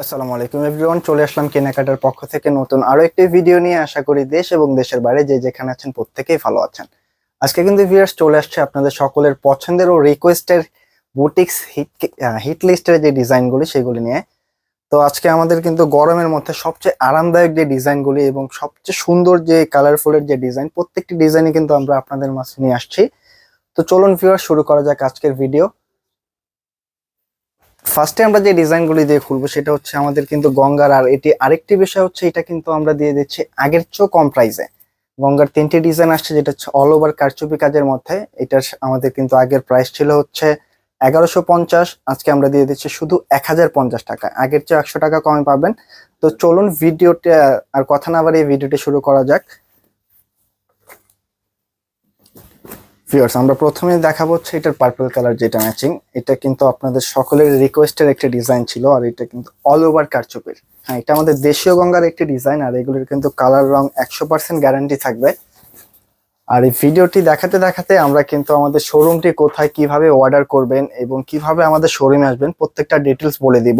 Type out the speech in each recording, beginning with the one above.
আসসালামু আলাইকুম এভরিওয়ান, চলে আসলাম কেনাকাটার পক্ষ থেকে নতুন আরও একটি ভিডিও নিয়ে। আশা করি দেশ এবং দেশের বাইরে যে যেখানে আছেন প্রত্যেকেই ভালো আছেন। আজকে কিন্তু ভিউয়ার্স চলে আসছে আপনাদের সকলের পছন্দের ও রিকোয়েস্টের বুটিক্স হিট হিট লিস্টের যে ডিজাইনগুলি, সেগুলি নিয়ে। তো আজকে আমাদের কিন্তু গরমের মধ্যে সবচেয়ে আরামদায়ক যে ডিজাইনগুলি এবং সবচেয়ে সুন্দর যে কালারফুলের যে ডিজাইন, প্রত্যেকটি ডিজাইনই কিন্তু আমরা আপনাদের মাঝে নিয়ে আসছি। তো চলুন ভিউয়ার্স শুরু করা যাক আজকের ভিডিও ফার্স্টে আমরা যে ডিজাইনগুলি দিয়ে খুলবো, সেটা হচ্ছে আমাদের কিন্তু গঙ্গার, আর এটি আরেকটি বিষয় হচ্ছে, এটা কিন্তু আমরা দিয়ে দিচ্ছি আগের চেয়েও কম প্রাইসে গঙ্গার তিনটি ডিজাইন আসছে, যেটা হচ্ছে অল ওভার কারচুপি কাজের মধ্যে। এটা আমাদের কিন্তু আগের প্রাইস ছিল হচ্ছে এগারোশো পঞ্চাশ, আজকে আমরা দিয়ে দিচ্ছি শুধু এক হাজার পঞ্চাশ টাকা। আগের চেয়ে একশো টাকা কমে পাবেন। তো চলুন ভিডিওটা, আর কথা না বাড়িয়ে ভিডিওটি শুরু করা যাক। ভিউয়ার্স আমরা প্রথমে দেখাবো হচ্ছে এটার পার্পল কালার যেটা ম্যাচিং এটা কিন্তু আপনাদের সকলের রিকোয়েস্টের একটা ডিজাইন ছিল, আর এটা কিন্তু অল ওভার কারচুপের হ্যাঁ এটা আমাদের দেশীয় গঙ্গার একটি ডিজাইন আর এগুলোর কিন্তু কালার রং একশো পার্সেন্ট গ্যারান্টি থাকবে। আর এই ভিডিওটি দেখাতে দেখাতে আমরা কিন্তু আমাদের শোরুমটি কোথায় কীভাবে অর্ডার করবেন এবং কীভাবে আমাদের শোরুমে আসবেন, প্রত্যেকটা ডিটেলস বলে দিব।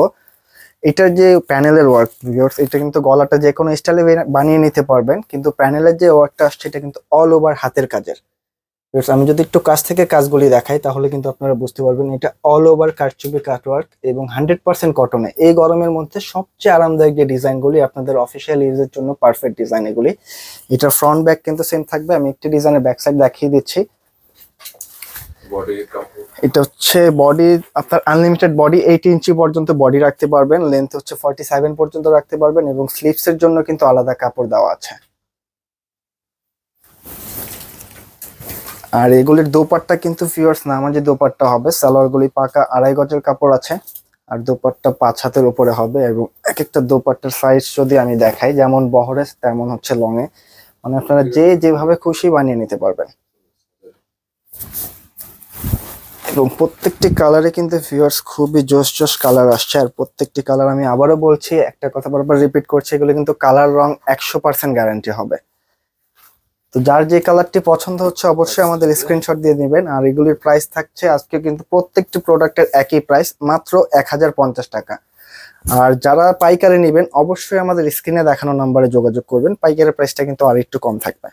এটার যে প্যানেলের ওয়ার্ক ভিউয়ার্স এটা কিন্তু গলাটা যে কোনো স্টাইলে বানিয়ে নিতে পারবেন, কিন্তু প্যানেলের যে ওয়ার্কটা আসছে, এটা কিন্তু অল ওভার হাতের কাজের। আমি যদি একটু কাছ থেকে কাজগুলি দেখাই তাহলে কিন্তু আপনারা বুঝতে পারবেন এটা অল ওভার কারচুপি কাটওয়ার্ক এবং হান্ড্রেড পার্সেন্ট কটনে এই গরমের মধ্যে সবচেয়ে আরামদায়ক যে ডিজাইনগুলি আপনাদের অফিসিয়াল ইউজের জন্য পারফেক্ট ডিজাইন এগুলি এটা ফ্রন্ট ব্যাক কিন্তু সেম থাকবে। আমি একটি ডিজাইনের ব্যাক সাইড দেখিয়ে দিচ্ছি। এটা হচ্ছে বডি আপনার আনলিমিটেড বডি এইট ইঞ্চি পর্যন্ত বডি রাখতে পারবেন। লেন্থ হচ্ছে ফর্টি সেভেন পর্যন্ত রাখতে পারবেন এবং স্লিপসের জন্য কিন্তু আলাদা কাপড় দেওয়া আছে। আর এগুলির দোপাট্টা কিন্তু ফিওর্স যে দোপাট্টা হবে সালোয়ারগুলি পাকা আড়াই গজের কাপড় আছে, আর দোপাট্টা পাঁচ হাতের উপরে হবে এবং এক একটা দোপাট্টার সাইজ যদি আমি দেখাই, যেমন বহরে, তেমন হচ্ছে লংয়ে মানে আপনারা যে যেভাবে খুশি বানিয়ে নিতে পারবেন। এবং প্রত্যেকটি কালারে কিন্তু ভিউয়ার্স খুবই জোস জোস কালার আসছে, আর প্রত্যেকটি কালার আমি আবারও বলছি, একটা কথা বারবার রিপিট করছি, এগুলো কিন্তু কালার রং একশো পার্সেন্ট গ্যারান্টি হবে। তো যার যে কালারটি পছন্দ হচ্ছে অবশ্যই আমাদের স্ক্রিনশট দিয়ে নেবেন আর এগুলির প্রাইস থাকছে আজকে কিন্তু প্রত্যেকটি প্রোডাক্টের একই প্রাইস মাত্র এক হাজার পঞ্চাশ টাকা। আর যারা পাইকারি নেবেন অবশ্যই আমাদের স্ক্রিনে দেখানো নাম্বারে যোগাযোগ করবেন। পাইকারের প্রাইসটা কিন্তু আর একটু কম থাকবে।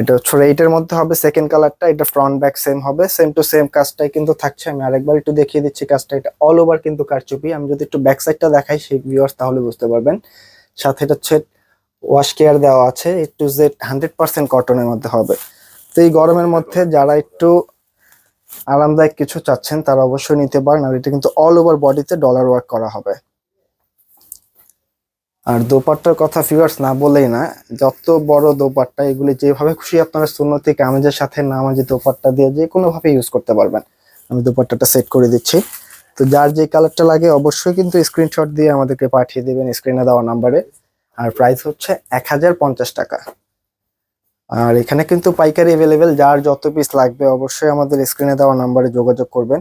এটা হচ্ছে এইটের মধ্যে হবে সেকেন্ড কালারটা এটা ফ্রন্ট ব্যাক সেম হবে। সেম টু সেম কাজটাই কিন্তু থাকছে। আমি আরেকবার একটু দেখিয়ে দিচ্ছি কাজটা। এটা অল ওভার কিন্তু কারচুপি। আমি যদি একটু ব্যাক সাইডটা দেখাই সেই ভিউয়ার্স তাহলে বুঝতে পারবেন। সাথে এটা হচ্ছে ওয়াশ কেয়ার দেওয়া আছে A to Z hundred percent কটনের মধ্যে হবে। তো এই গরমের মধ্যে যারা একটু আরামদায়ক কিছু চাচ্ছেন, তারা অবশ্যই নিতে পারেন, আর এটা কিন্তু অল ওভার বডিতে ডলার ওয়ার্ক করা হবে। আর দোপাট্টার কথা ফিগার্স না বলেই না, যত বড় দোপাট্টা, এগুলি যেভাবে খুশি আপনারা সুন্নতি কামেজের সাথে নামাজি দোপাট্টা দিয়ে যে কোনোভাবে ইউজ করতে পারবেন। আমি দোপাট্টাটা সেট করে দিচ্ছি। তো যার যে কালারটা লাগে, অবশ্যই কিন্তু স্ক্রিনশট দিয়ে আমাদেরকে পাঠিয়ে দেবেন স্ক্রিনে দেওয়া নাম্বারে আর প্রাইস হচ্ছে এক হাজার পঞ্চাশ টাকা। আর এখানে কিন্তু পাইকারি অ্যাভেলেবেল যার যত পিস লাগবে অবশ্যই আমাদের স্ক্রিনে দেওয়া নাম্বারে যোগাযোগ করবেন।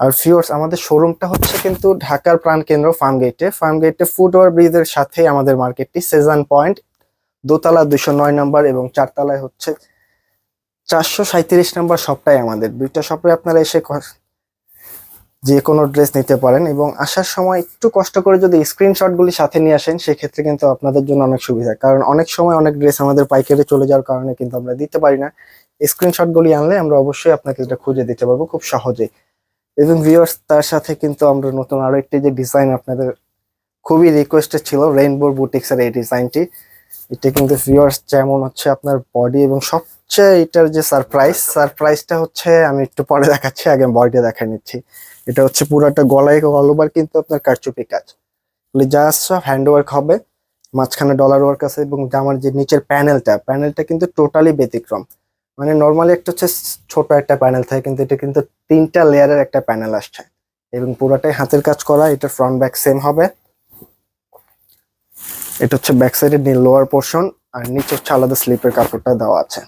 আর ফিওর্স আমাদের শোরুমটা হচ্ছে কিন্তু ঢাকার প্রাণকেন্দ্র ফার্ম গেটে ফার্ম গেটে ফুটওভার ব্রিজের সাথে আমাদের মার্কেটটি সেজান পয়েন্ট দোতলা দুশো নয় নম্বর এবং চারতলায় হচ্ছে চারশো সাঁত্রিশ নম্বর শপটাই আমাদের। দুইটা শপে আপনারা এসে যে কোনো ড্রেস নিতে পারেন এবং আসার সময় একটু কষ্ট করে যদি স্ক্রিনশটগুলি সাথে নিয়ে আসেন, সেক্ষেত্রে কিন্তু আপনাদের জন্য অনেক সুবিধা। কারণ অনেক সময় অনেক ড্রেস আমাদের পাইকারি চলে যাওয়ার কারণে কিন্তু আমরা দিতে পারি না। স্ক্রিনশটগুলি আনলে আমরা অবশ্যই আপনাকে এটা খুঁজে দিতে পারব খুব সহজেই। এবং ভিউয়ার্স তার সাথে কিন্তু আমরা নতুন আরও একটি যে ডিজাইন আপনাদের খুবই রিকোয়েস্টেড ছিল রেইনবো বুটিক্সের এই ডিজাইনটি এটা কিন্তু ভিউয়ার্স যেমন হচ্ছে আপনার বডি এবং সবচেয়ে এটার যে সারপ্রাইজ সারপ্রাইজটা হচ্ছে, আমি একটু পরে দেখাচ্ছি, আগে বডিটা দেখাই নিচ্ছি। এটা হচ্ছে পুরাটা গলায় অল ওভার কিন্তু আপনার কারচুপি কাজ। এগুলি যা সব হ্যান্ড ওয়ার্ক হবে, মাঝখানে ডলার ওয়ার্ক আছে এবং জামার যে নিচের প্যানেলটা প্যানেলটা কিন্তু টোটালি ব্যতিক্রম। মানে নর্মালি একটা হচ্ছে ছোট একটা প্যানেল থাকে কিন্তু এটা কিন্তু তিনটা লেয়ারের একটা প্যানেল আসছে। এবং পুরোটাই হাতের কাজ করা, এটা ফ্রন্ট ব্যাক সেম হবে। এটা হচ্ছে ব্যাক সাইডের লোয়ার পোর্শন আর নিচে হচ্ছে আলাদা স্লিপের কাপড়টা দেওয়া আছে।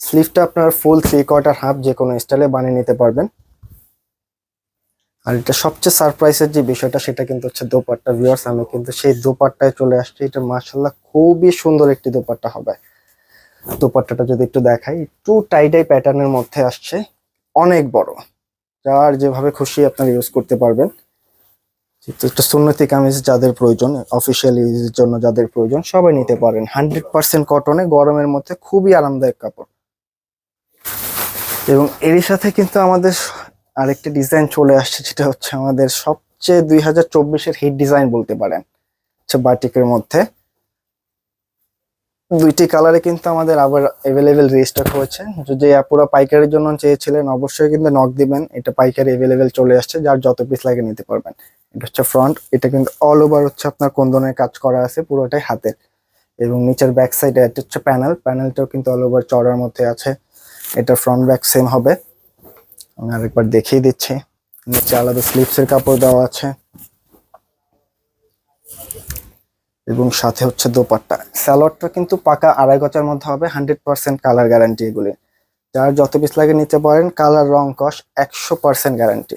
স্লিভটা আপনার ফুল থ্রি কোয়ার্টার হাফ যে কোনো স্টাইলে বানিয়ে নিতে পারবেন। আর এটা সবচেয়ে সারপ্রাইজের যে বিষয়টা, সেটা কিন্তু হচ্ছে দোপাট্টা ভিউয়ার্স আমি কিন্তু সেই দোপাট্টায় চলে আসছি। এটা মার্শাল্লাহ খুবই সুন্দর একটি দোপাট্টা হবে। দোপাট্টাটা যদি একটু দেখাই, একটু টাইডাই প্যাটার্নের মধ্যে আসছে, অনেক বড়। যার যেভাবে খুশি আপনারা ইউজ করতে পারবেন। একটা সুন্নতি কামিজ যাদের প্রয়োজন অফিসিয়াল ইউজের জন্য যাদের প্রয়োজন, সবাই নিতে পারেন। হান্ড্রেড পার্সেন্ট কটনে গরমের মধ্যে খুবই আরামদায়ক কাপড়। এবং এরই সাথে কিন্তু আমাদের আরেকটি ডিজাইন চলে আসছে যেটা হচ্ছে আমাদের সবচেয়ে দুই হাজার চব্বিশের হিট ডিজাইন বলতে পারেন। হচ্ছে বাটিকের মধ্যে। দুইটি কালারে কিন্তু আমাদের আবার অ্যাভেলেবেল রেজিস্টার হয়েছে। যদি পুরো পাইকারির জন্য চেয়েছিলেন, অবশ্যই কিন্তু নক দিবেন। এটা পাইকারি অ্যাভেলেবেল চলে আসছে, যার যত পিস লাগে নিতে পারবেন। এটা হচ্ছে ফ্রন্ট এটা কিন্তু অল ওভার হচ্ছে আপনার কোন্দনের কাজ করা আছে, পুরোটাই হাতের। এবং নিচের ব্যাক সাইডে এটা হচ্ছে প্যানেল প্যানেলটাও কিন্তু অল ওভার চড়ার মধ্যে আছে। এটা ফ্রন্ট ব্যাক সেম হবে। আরেকবার দেখিয়ে দিচ্ছি। নিচে আলাদা স্লিপসের কাপড় দেওয়া আছে। এবং সাথে হচ্ছে দোপাট্টা। স্যালোয়ারটা কিন্তু পাকা আড়াই গচার মধ্যে হবে হান্ড্রেড পার্সেন্ট কালার গ্যারান্টি এগুলি। যার যত পিস লাগে নিতে পারেন কালার রং কস একশো পার্সেন্ট গ্যারান্টি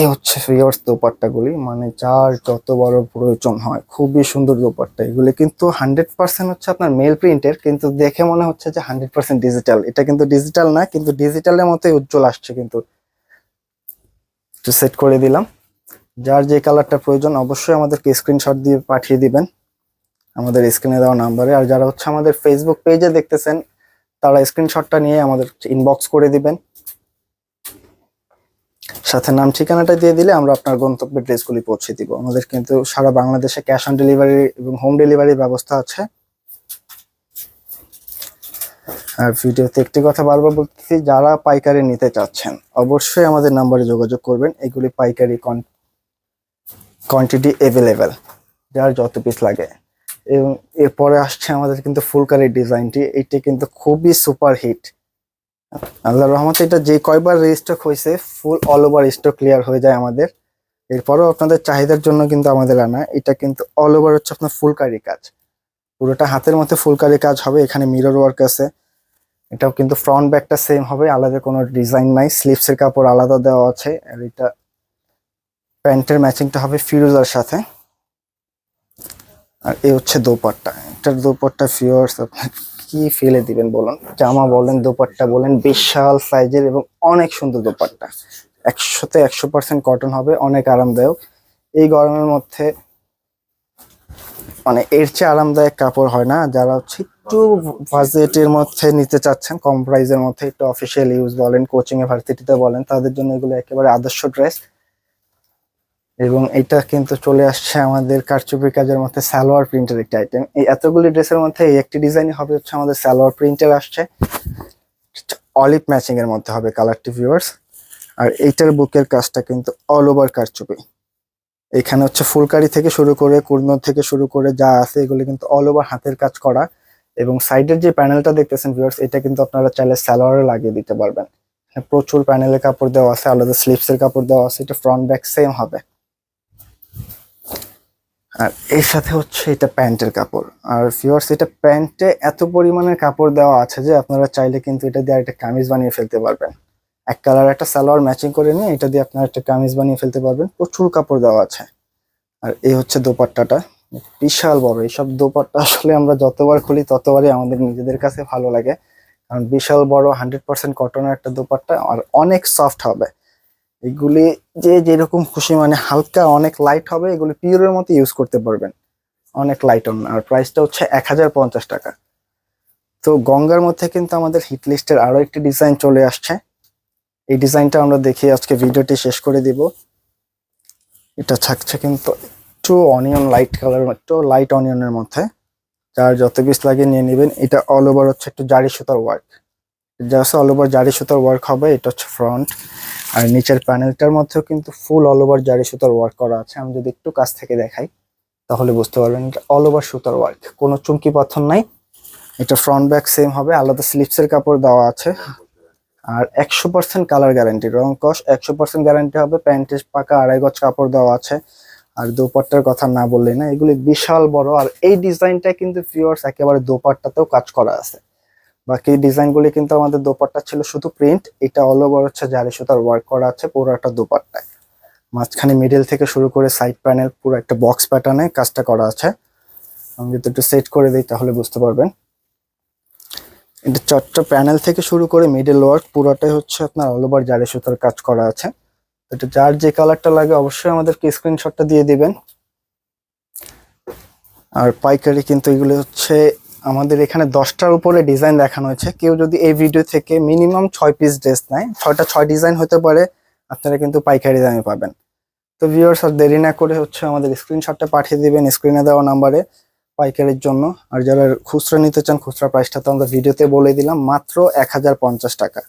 এই হচ্ছে ফিগার্স দোপাট্টাগুলি। মানে যার যত বড় প্রয়োজন হয়, খুবই সুন্দর দোপাট্টা। এগুলি কিন্তু হান্ড্রেড পার্সেন্ট হচ্ছে আপনার মেল প্রিন্টের কিন্তু দেখে মনে হচ্ছে যে হান্ড্রেড পার্সেন্ট ডিজিটাল এটা কিন্তু ডিজিটাল না, কিন্তু ডিজিটালের মতোই উজ্জ্বল আসছে কিন্তু। সেট করে দিলাম। যার যে কালারটা প্রয়োজন, অবশ্যই আমাদেরকে স্ক্রিনশট দিয়ে পাঠিয়ে দিবেন। আমাদের স্ক্রিনে দেওয়া নাম্বারে আর যারা হচ্ছে আমাদের ফেসবুক পেজে দেখতেছেন, তারা স্ক্রিনশটটা নিয়ে আমাদের ইনবক্স করে দিবেন। সাথে নাম ঠিকানাটা দিয়ে দিলে আমরা আপনার গন্তব্যের ড্রেসগুলি পৌঁছে দিব। আমাদের কিন্তু সারা বাংলাদেশে ক্যাশ অন ডেলিভারি এবং হোম ডেলিভারির ব্যবস্থা আছে। আর ভিডিওতে একটি কথা বারবার বলতেছি, যারা পাইকারি নিতে চাচ্ছেন, অবশ্যই আমাদের নাম্বারে যোগাযোগ করবেন। এগুলি পাইকারি কোয়ান্টিটি অ্যাভেলেবেল যার যত পিস লাগে। এবং এরপরে আসছে আমাদের কিন্তু ফুলকারি ডিজাইনটি এটি কিন্তু খুবই সুপার হিট আল্লাহ রহমতে এটা যে কয়বার রেজিস্টক হয়েছে full all over stock clear হয়ে যায় আমাদের। এরপরেও আপনাদের চাহিদার জন্য কিন্তু আমাদের আনা। এটা কিন্তু অল ওভার হচ্ছে আপনার ফুলকারি কাজ। পুরোটা হাতের মধ্যে ফুলকারি কাজ হবে, এখানে মিরর ওয়ার্ক আছে। এটাও কিন্তু ফ্রন্ট ব্যাকটা সেম হবে, আলাদা কোনো ডিজাইন নাই। স্লিপসের কাপড় আলাদা দেওয়া আছে, আর এটা প্যান্টের ম্যাচিংটা হবে ফিরোজার সাথে। আর এই হচ্ছে দোপাট্টা। এটার দোপাট্টা ফিওর্স আপনার কি ফেলে দিবেন বলুন? জামা বলেন, দোপাট্টা বলেন, বিশাল সাইজের এবং অনেক সুন্দর দোপাট্টা। একশোতে একশো পার্সেন্ট কটন হবে, অনেক আরামদায়ক। এই গরমের মধ্যে মানে এর চেয়ে আরামদায়ক কাপড় হয় না। যারা হচ্ছে একটু বাজেটের মধ্যে নিতে চাচ্ছেন, কম প্রাইজের মধ্যে একটু অফিসিয়াল ইউজ বলেন কোচিং এ ভার্সিটিতে বলেন, তাদের জন্য এগুলো একেবারে আদর্শ ড্রেস এবং এটা কিন্তু চলে আসছে আমাদের কারচুপি কাজের মধ্যে সালোয়ার প্রিন্টের একটি আইটেম এই এতগুলি ড্রেসের মধ্যে এই একটি ডিজাইনই হবে হচ্ছে আমাদের সালোয়ার প্রিন্টের আসছে। অলিভ ম্যাচিং এর মধ্যে হবে কালারটি ভিউয়ার্স আর এইটার বুকের কাজটা কিন্তু অল ওভার কারচুপি। এখানে হচ্ছে ফুলকারি থেকে শুরু করে কুর্নোর থেকে শুরু করে যা আছে এগুলো কিন্তু অল ওভার হাতের কাজ করা। এবং সাইডের যে প্যানেলটা দেখতেছেন ভিউয়ার্স এটা কিন্তু আপনারা চাইলে সালোয়ারে লাগিয়ে দিতে পারবেন। প্রচুর প্যানেলের কাপড় দেওয়া আছে, আলাদা স্লিপসের কাপড় দেওয়া আছে, এটা ফ্রন্ট ব্যাক সেম হবে। আর এর সাথে হচ্ছে এটা প্যান্টের কাপড়। আর ফিওর্স এটা প্যান্টে এত পরিমাণের কাপড় দেওয়া আছে যে আপনারা চাইলে কিন্তু এটা দিয়ে একটা কামিজ বানিয়ে ফেলতে পারবেন। এক কালার একটা সালোয়ার ম্যাচিং করে নিয়ে এটা দিয়ে আপনারা একটা কামিজ বানিয়ে ফেলতে পারবেন। প্রচুর কাপড় দেওয়া আছে। আর এই হচ্ছে দোপাট্টাটা। বিশাল বড়। এইসব দোপাট্টা আসলে আমরা যতবার খুলি, ততবারই আমাদের নিজেদের কাছে ভালো লাগে। কারণ বিশাল বড় হান্ড্রেড পার্সেন্ট কটনের একটা দোপাট্টা, আর অনেক সফট হবে। এগুলি যে যেরকম খুশি মানে হালকা অনেক লাইট হবে, এগুলি পিওরের মতো ইউজ করতে পারবেন। অনেক লাইট অন আর প্রাইসটা হচ্ছে এক হাজার পঞ্চাশ টাকা। তো গঙ্গার মধ্যে কিন্তু আমাদের হিট লিস্টের আরও একটি ডিজাইন চলে আসছে। এই ডিজাইনটা আমরা দেখি আজকে ভিডিওটি শেষ করে দিব। এটা থাকছে কিন্তু একটু অনিয়ন লাইট কালার একটু লাইট অনিয়নের মধ্যে। যার যত পিস লাগে নিয়ে নেবেন। এটা অল ওভার হচ্ছে একটু জারি সুতার ওয়ার্ক জাস্ট অল ওভার জারি সুতার ওয়ার্ক হবে, এটা হচ্ছে ফ্রন্ট আর নিচের প্যানেলটার মধ্যেও কিন্তু ফুল অল ওভার জারি সুতার ওয়ার্ক করা আছে। আমি যদি একটু কাছ থেকে দেখাই, তাহলে বুঝতে পারবেন এটা অল ওভার সুতার ওয়ার্ক কোনো চুমকি পাথর নাই। এটা ফ্রন্ট ব্যাক সেম হবে। আলাদা স্লিপসের কাপড় দেওয়া আছে। আর একশো পার্সেন্ট কালার গ্যারান্টি রং কস, একশো পার্সেন্ট গ্যারান্টি হবে। প্যান্টের পাকা আড়াই গজ কাপড় দেওয়া আছে। আর দোপাট্টার কথা না বললেই না, এগুলি বিশাল বড়। আর এই ডিজাইনটা কিন্তু ফিওর্স একেবারে দোপাট্টাতেও কাজ করা আছে। বাকি ডিজাইনগুলি কিন্তু আমাদের দোপাট্টা ছিল শুধু প্রিন্ট এটা অল ওভার হচ্ছে জারি সুতার ওয়ার্ক করা আছে পুরো একটা দোপাট্টায়। মাঝখানে মিডল থেকে শুরু করে সাইড প্যানেল পুরো একটা বক্স প্যাটার্নে কাজটা করা আছে। আমি যদি একটু সেট করে দিই তাহলে বুঝতে পারবেন। এটা চারটা প্যানেল থেকে শুরু করে মিডল ওয়ার্ক পুরোটাই হচ্ছে আপনার অল ওভার জারি সুতার কাজ করা আছে। এটা যার যে কালারটা লাগে অবশ্যই আমাদেরকে স্ক্রিনশটটা দিয়ে দিবেন। আর পাইকারি কিন্তু এগুলো হচ্ছে আমাদের এখানে দশটার উপরে ডিজাইন দেখানো হয়েছে। কেউ যদি এই ভিডিও থেকে মিনিমাম ছয় পিস ড্রেস নেয়, ছয়টা ছয় ডিজাইন হতে পারে, আপনারা কিন্তু পাইকারি দামে পাবেন। তো ভিউয়ার্স আর দেরি না করে হচ্ছে আমাদের স্ক্রিনশটটা পাঠিয়ে দিবেন স্ক্রিনে দেওয়া নাম্বারে পাইকারির জন্য। আর যারা খুচরা নিতে চান, খুচরা প্রাইসটা তো আমরা ভিডিওতে বলে দিলাম, মাত্র এক হাজার পঞ্চাশ টাকা।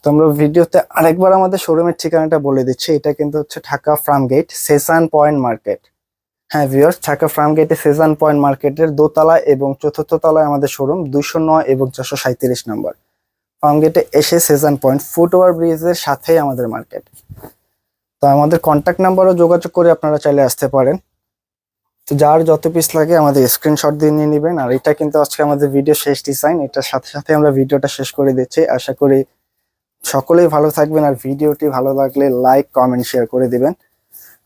তো আমরা ভিডিওতে আরেকবার আমাদের শোরুমের ঠিকানাটা বলে দিচ্ছি। এটা কিন্তু হচ্ছে Dhaka farm gate Shezan point market হ্যাঁ ভিউয়ার্স ঢাকা ফার্ম গেটে সেজান পয়েন্ট মার্কেটের দোতলা এবং চতুর্থ তলায় আমাদের শোরুম দুইশো নয় এবং চারশো সাঁত্রিশ নম্বর ফার্ম গেটে এসে সেজান পয়েন্ট ফুটওভার ব্রিজের সাথেই আমাদের মার্কেট তো আমাদের কন্ট্যাক্ট নাম্বারও যোগাযোগ করে আপনারা চাইলে আসতে পারেন। তো যার যত পিস লাগে আমাদের স্ক্রিনশট দিয়ে নিয়ে নেবেন। আর এটা কিন্তু আজকে আমাদের ভিডিও শেষ ডিজাইন এটার সাথে সাথে আমরা ভিডিওটা শেষ করে দিচ্ছি। আশা করি সকলেই ভালো থাকবেন। আর ভিডিওটি ভালো লাগলে লাইক কমেন্ট শেয়ার করে দিবেন।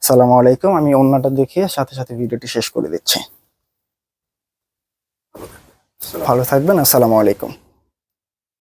সালামু আলাইকুম। আমি অন্যটা দেখে সাথে সাথে ভিডিওটি শেষ করে দিচ্ছি। ভালো থাকবেন। আসসালামু আলাইকুম।